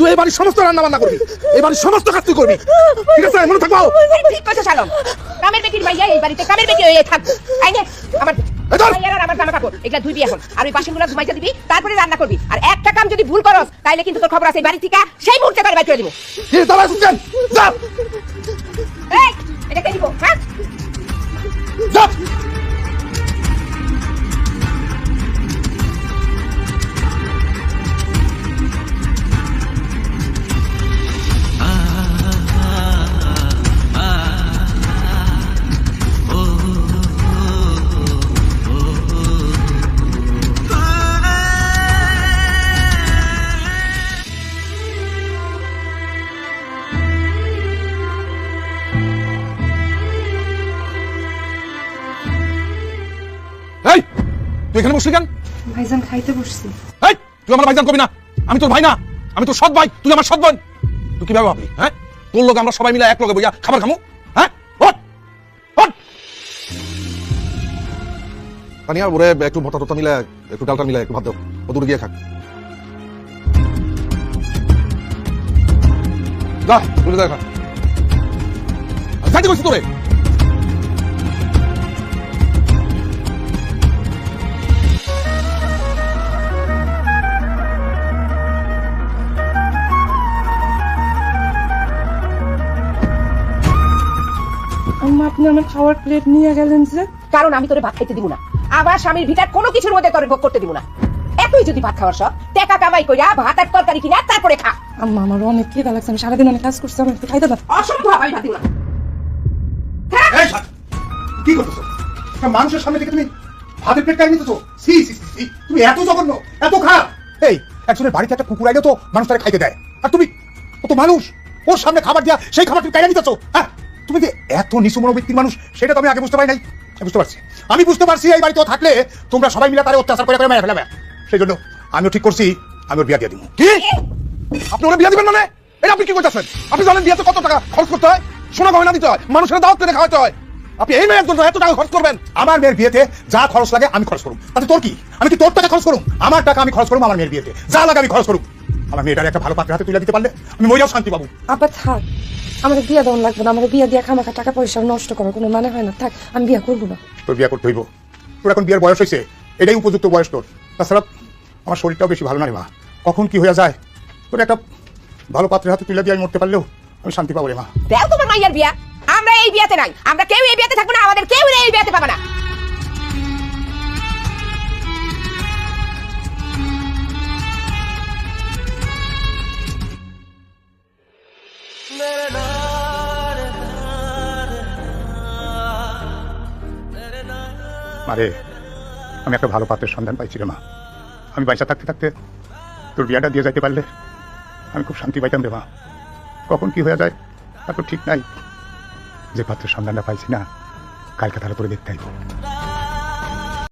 তুই এই বাড়ির সমস্ত রান্না বান্না করবি এই বাড়ির সমস্ত কাজ তুই করবি। ঠিক আছে মনে থাকব? ঠিক কামের বেটির ভাইয়া এই বাড়িতে কামের বেটি হয়ে থাক। আমার আমার জামা কাপড় এগুলা ধুইবি এখন। আর ওই বাসনগুলো ঘুমাইতে দিবি তারপরে রান্না করবি। আর একটা কাম যদি ভুল করস তাইলে কিন্তু তোর খবর আছে এই বাড়ি থেকে। সেই মুহূর্তে বাইর করে দিব। দাঁড়া তুই এখানে বসলি কেন? ভাইজান খাইতে বসছি। এই তুই আমার ভাইজান কবি না। আমি তোর ভাই না। আমি তোর সৎ ভাই। তুই আমার সৎ বোন। তুই কীভাবে ভাবলি হ্যাঁ? তোর লোক আমরা সবাই মিলে এক লগে বইয়া খাবার খামু হ্যাঁ? তানিয়া ওরে একটু ভর্তা টর্তা মিলে একটু ডালটা মিলে একটু ভাত দাও। ও দূরে গিয়ে খাক। যা দূরে যা খা। যাইতে কইছি তোরে। আপনি আমার খাওয়ার প্লেট নিয়ে গেলেন যে? কারণ আমি তোরে ভাত খাইতে দিব না। আমার স্বামীর ভিটার কোনো কিছুর মধ্যে তোরে ভোগ করতে দিব না। এতই যদি ভাত খাওয়ার শখ টাকা কামাই কইরা ভাত আর তরকারি কিনা তারপরে খা। আম্মা আমার অনেক খিদা লাগছে আমি সারাদিন অনেক কাজ করছি আমার একটু খাইতে দাও। অসম্ভব আমি ভাত দিব না। কি করতেছো? মানুষের সামনে থেকে তুমি ভাতের প্লেট কাই নিতেছো? সি সি সি, সি তুমি এত জঘন্য এত খারাপ এই একজনের বাড়িতে একটা কুকুর আইলে তো মানুষ তারা খাইতে দেয়। আর তুমি ও তো মানুষ ওর সামনে খাবার দিয়া সেই খাবার তুমি কাইরা নিতেছো হ্যাঁ? তুমি যে এত নিচু মনোবৃত্তির মানুষ সেটা তো আমি আগে বুঝতে পারি নাই। বুঝতে পারছি। আমি বুঝতে পারছি এই বাড়িতেও থাকলে তোমরা সবাই মিলে তারা অত্যাচার করে করে মেরে ফেলাবে। সেই জন্য আমিও ঠিক করছি আমি ওর বিয়া দিয়ে দিব। কি? আপনি ওরা বিয়া দিবেন মানে? এটা আপনি কি করতেছেন? আপনি জানেন বিয়াতে কত টাকা খরচ করতে হয়? সোনা গয়না দিতে হয় মানুষের দাওয়াত করে খাওয়াতে হয়। আপনি এই মেয়ের জন্য এত টাকা খরচ করবেন? আমার মেয়ের বিয়েতে যা খরচ লাগে আমি খরচ করুম। তাতে তোর কি? আমি কি তোর টাকা খরচ করুম? আমার টাকা আমি খরচ করুম আমার মেয়ের বিয়েতে। যা লাগে আমি খরচ করুম। আমার মেয়েটার একটা ভালো পাত্রের হাতে তুলে দিতে পারলে আমি মহিলাও শান্তি পাবো। আব্বা থাক আমার বিয়া দেওয়ান লাগবে না আমার বিয়া দিয়া খামাখা টাকা পয়সা নষ্ট করার কোনো মানে হয় না। থাক আমি বিয়া করব না। তোর বিয়ে করতে হইব। তোর এখন বিয়ের বয়স হয়েছে এটাই উপযুক্ত বয়স তোর। তাছাড়া আমার শরীরটাও বেশি ভালো না রে মা। কখন কি হয়ে যায় তোর একটা ভালো পাত্রের হাতে তুলে দিয়ে আমি মরতে পারলেও আমি শান্তি পাবো রে মা। দেও তোমার মাইয়ার বিয়া। আমরা এই বিয়াতে নাই। আমরা কেউ এই বিয়াতে থাকব না আমাদের কেউ এই বিয়াতে পাবে না। মারে আমি একটা ভালো পাত্রের সন্ধান পাইছি রে মা। আমি বাইসা থাকতে থাকতে তোর বিয়াটা দিয়ে যাইতে পারলে আমি খুব শান্তি পাইতাম রে মা। কখন কি হয়ে যায় তা তো ঠিক নাই। যে পাত্রের সন্ধানটা পাইছি না, কালকে তারা তোরে দেখতে